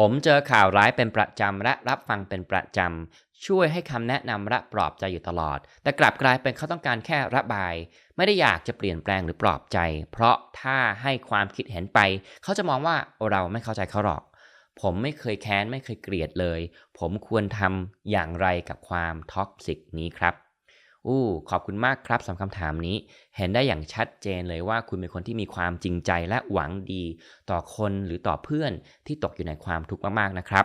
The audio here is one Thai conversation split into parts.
ผมเจอข่าวร้ายเป็นประจำและรับฟังเป็นประจำ ช่วยให้คำแนะนำและปลอบใจอยู่ตลอด แต่กลับกลายเป็นเขาต้องการแค่ระบาย ไม่ได้อยากจะเปลี่ยนแปลงหรือปลอบใจ เพราะถ้าให้ความคิดเห็นไป เขาจะมองว่าเราไม่เข้าใจเขาหรอก ผมไม่เคยแค้นไม่เคยเกลียดเลย ผมควรทำอย่างไรกับความท็อกซิกนี้ครับ อู้ขอบคุณมากครับสำหรับคำถามนี้ เห็นได้อย่างชัดเจนเลยว่าคุณเป็นคนที่มีความจริงใจและหวังดี ต่อคนหรือต่อเพื่อนที่ตกอยู่ในความทุกข์มากๆนะครับ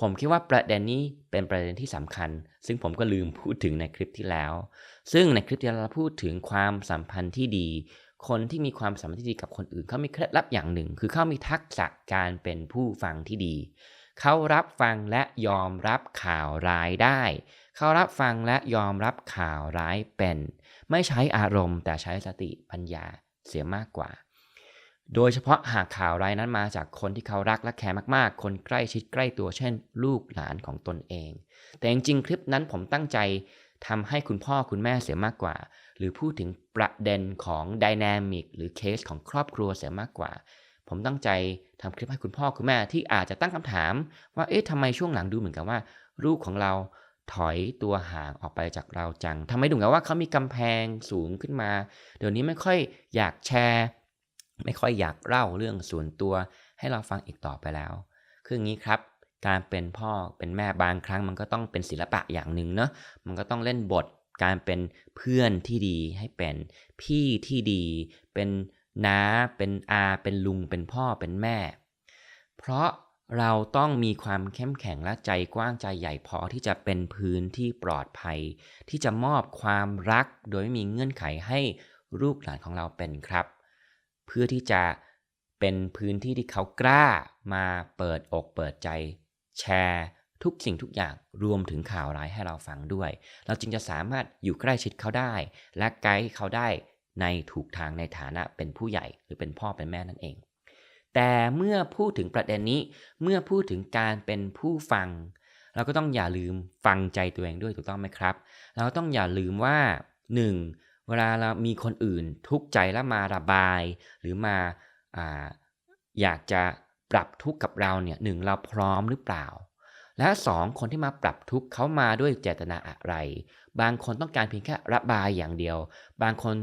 ผมคิดว่าประเด็นนี้เป็นประเด็นที่สำคัญ ซึ่งผมก็ลืมพูดถึงในคลิปที่แล้ว ซึ่งในคลิปที่เราพูดถึงความสัมพันธ์ที่ดี คนที่มีความสัมพันธ์ที่ดีกับคนอื่นเขามีเคล็ดลับอย่างหนึ่ง คือเขามีทักษะการเป็นผู้ฟังที่ดี เขารับฟังและยอมรับข่าวร้ายได้ เขารับฟังและยอมรับข่าวร้ายเป็น ไม่ใช้อารมณ์แต่ใช้สติปัญญาเสียมากกว่า โดยเฉพาะหากข่าวร้ายนั้นมาจากคนที่เขารักและแคร์มากๆ คนใกล้ชิดใกล้ตัวเช่น ลูกหลานของตนเอง แต่จริงๆคลิปนั้นผมตั้งใจทำให้คุณพ่อคุณแม่เสียมากกว่า หรือพูดถึงประเด็นของดินามิกหรือเคสของครอบครัวเสียมากกว่า ผมตั้งใจทำคลิปให้คุณพ่อคุณแม่ที่อาจจะตั้งคำถาม ว่าเอ๊ะทำไมช่วงหลังดูเหมือนกับว่า ลูกของเราถอยตัวห่างออกไปจากเราจังทำไมดูเหมือนว่าเขามีกำแพงสูงขึ้นมา เดี๋ยวนี้ไม่ค่อยอยากแชร์ ไม่ค่อยอยากเล่าเรื่องส่วนตัว ให้เราฟังอีกต่อไปแล้ว คืออย่างนี้ครับการเป็นพ่อเป็นแม่บางครั้งมันก็ต้องเป็นศิลปะอย่างหนึ่งเนาะ มันก็ต้องเล่นบทการเป็นเพื่อนที่ดีให้เป็นพี่ที่ดี เป็น น้า เป็นอา เป็นลุง เป็นพ่อ เป็นแม่ เพราะเราต้องมีความเข้มแข็งและใจกว้างใจใหญ่พอที่จะเป็นพื้นที่ปลอดภัย ที่จะมอบความรักโดยไม่มีเงื่อนไขให้ลูกหลานของเราเป็นครับ เพื่อที่จะเป็นพื้นที่ที่เขากล้ามาเปิดอกเปิดใจ แชร์ทุกสิ่งทุกอย่างรวมถึงข่าวร้ายให้เราฟังด้วย เราจึงจะสามารถอยู่ใกล้ชิดเขาได้ และไกด์เขาได้ ในถูกทางในฐานะเป็นผู้ใหญ่หรือเป็นพ่อเป็นแม่นั่นเอง แต่เมื่อพูดถึงประเด็นนี้ เมื่อพูดถึงการเป็นผู้ฟัง เราก็ต้องอย่าลืมฟังใจตัวเองด้วยถูกต้องไหมครับ เราต้องอย่าลืมว่า 1. เวลาเรามีคนอื่นทุกข์ใจแล้วมาระบาย หรือมาอาอยากจะปรับทุกข์กับเราเนี่ยหนึ่งเราพร้อมหรือเปล่า และ 2 คนที่มาปรับทุกข์เขามาด้วยเจตนาอะไร บางคนต้องการเพียงแค่ระบายอย่างเดียว บางคน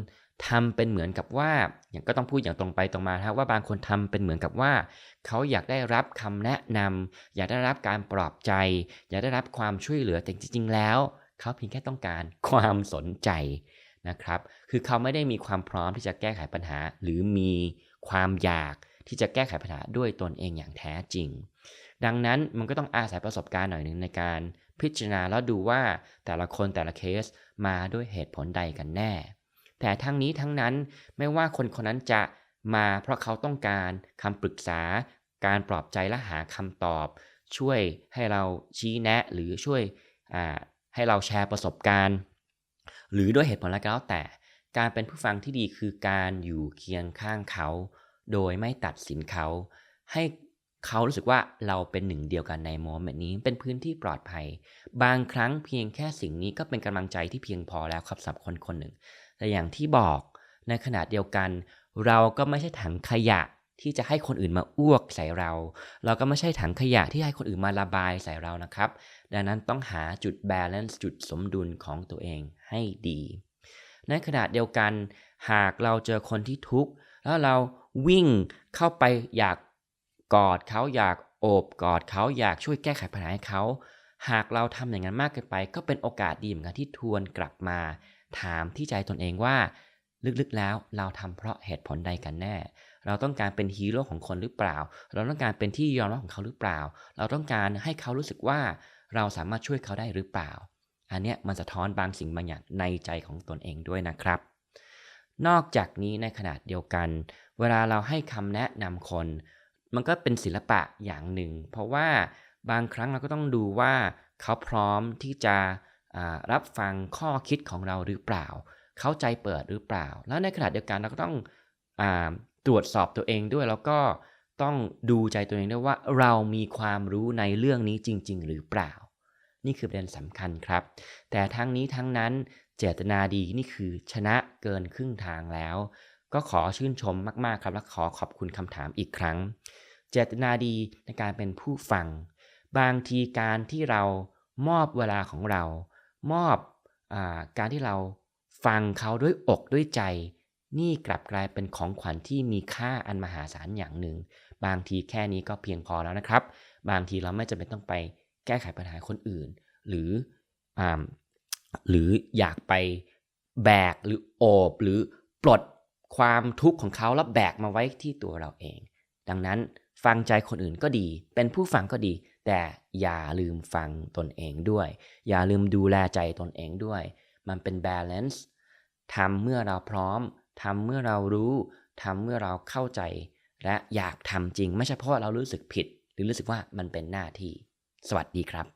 ทำเป็นเหมือนกับว่าอย่างก็ต้องพูดอย่างตรงไปตรงมาครับว่าบางคนทำเป็นเหมือนกับว่า เขาอยากได้รับคำแนะนำอยากได้รับการปลอบใจ อยากได้รับความช่วยเหลือแต่จริง ๆ แล้ว เขาเพียงแค่ต้องการความสนใจนะครับ คือเขาไม่ได้มีความพร้อมที่จะแก้ไขปัญหา หรือมีความอยากที่จะแก้ไขปัญหาด้วยตนเองอย่างแท้จริง ดังนั้นมันก็ต้องอาศัยประสบการณ์หน่อยหนึ่งในการพิจารณาแล้วดูว่าแต่ละคนแต่ละเคสมาด้วยเหตุผลใดกันแน่ แต่ทั้งนี้ทั้งนั้นไม่ว่าคนคนนั้นจะมาเพราะเขาต้องการคำปรึกษา การปลอบใจและหาคำตอบ ช่วยให้เราชี้แนะหรือช่วยให้เราแชร์ประสบการณ์ หรือด้วยเหตุผลอะไรก็แล้วแต่ การเป็นผู้ฟังที่ดีคือการอยู่เคียงข้างเขา โดยไม่ตัดสินเขา ให้ เขารู้สึกว่าเราเป็นหนึ่งเดียวกันในโมเมนต์นี้เป็นพื้นที่ปลอดภัย บางครั้งเพียงแค่สิ่งนี้ก็เป็นกำลังใจที่เพียงพอแล้วครับสำหรับคนคนหนึ่ง แต่อย่างที่บอกในขณะเดียวกัน เราก็ไม่ใช่ถังขยะที่จะให้คนอื่นมาอ้วกใส่เรา เราก็ไม่ใช่ถังขยะที่ให้คนอื่นมาระบายใส่เรานะครับ ดังนั้นต้องหาจุดบาลานซ์จุดสมดุลของตัวเองให้ดี ในขณะเดียวกัน หากเราเจอคนที่ทุกข์แล้วเราวิ่งเข้าไปอยาก กอดเขาอยากโอบกอดเขาอยากช่วยแก้ไขปัญหาให้เขา หากเราทำอย่างนั้นมากเกินไป ก็เป็นโอกาสดีเหมือนกันที่ทวนกลับมา ถามที่ใจตนเองว่า ลึกๆแล้วเราทำเพราะเหตุผลใดกันแน่ เราต้องการเป็นฮีโร่ของคนหรือเปล่า เราต้องการเป็นที่ยอมรับของเขาหรือเปล่า เราต้องการให้เขารู้สึกว่าเราสามารถช่วยเขาได้หรือเปล่า อันเนี้ยมันสะท้อนบางสิ่งบางอย่างในใจของตนเองด้วยนะครับ นอกจากนี้ในขณะเดียวกัน เวลาเราให้คำแนะนำคน มันก็เป็นศิลปะอย่างหนึ่ง เพราะว่าบางครั้งเราก็ต้องดูว่าเขาพร้อมที่จะรับฟังข้อคิดของเราหรือเปล่า เข้าใจเปิดหรือเปล่า แล้วในขณะเดียวกันเราก็ต้องอตรวจสอบตัวเองด้วยแล้วก็ต้องดูใจตัวเองด้วยว่าเรามีความรู้ในเรื่องนี้จริง ๆ หรือเปล่า นี่คือประเด็นสำคัญครับ แต่ทั้งนี้ทั้งนั้นเจตนาดีนี่คือชนะเกินครึ่งทางแล้ว ก็ขอชื่นชมมากๆครับ และขอขอบคุณคำถามอีกครั้ง เจตนาดีในการเป็นผู้ฟัง บางทีการที่เรามอบเวลาของเรา มอบอการที่เราฟังเขาด้วยอกด้วยใจ นี่กลับกลายเป็นของขวัญที่มีค่าอันมหาศาลอย่างหนึ่ง บางทีแค่นี้ก็เพียงพอแล้วนะครับ บางทีเราไม่จำเป็นต้องไปแก้ไขปัญหาคนอื่น หรืออหรืออยากไปแบกหรือโอบหรือปลดความทุกข์ของเขาแล้วแบกมาไว้ที่ตัวเราเอง ดังนั้น ฟังใจคนอื่นก็ดี เป็นผู้ฟังก็ดี แต่อย่าลืมฟังตนเองด้วย อย่าลืมดูแลใจตนเองด้วย มันเป็นบาลานซ์ทำเมื่อเราพร้อมทำเมื่อเรารู้ทำเมื่อเราเข้าใจ และอยากทำจริง ไม่ใช่เพราะเรารู้สึกผิด หรือรู้สึกว่ามันเป็นหน้าที่ สวัสดีครับ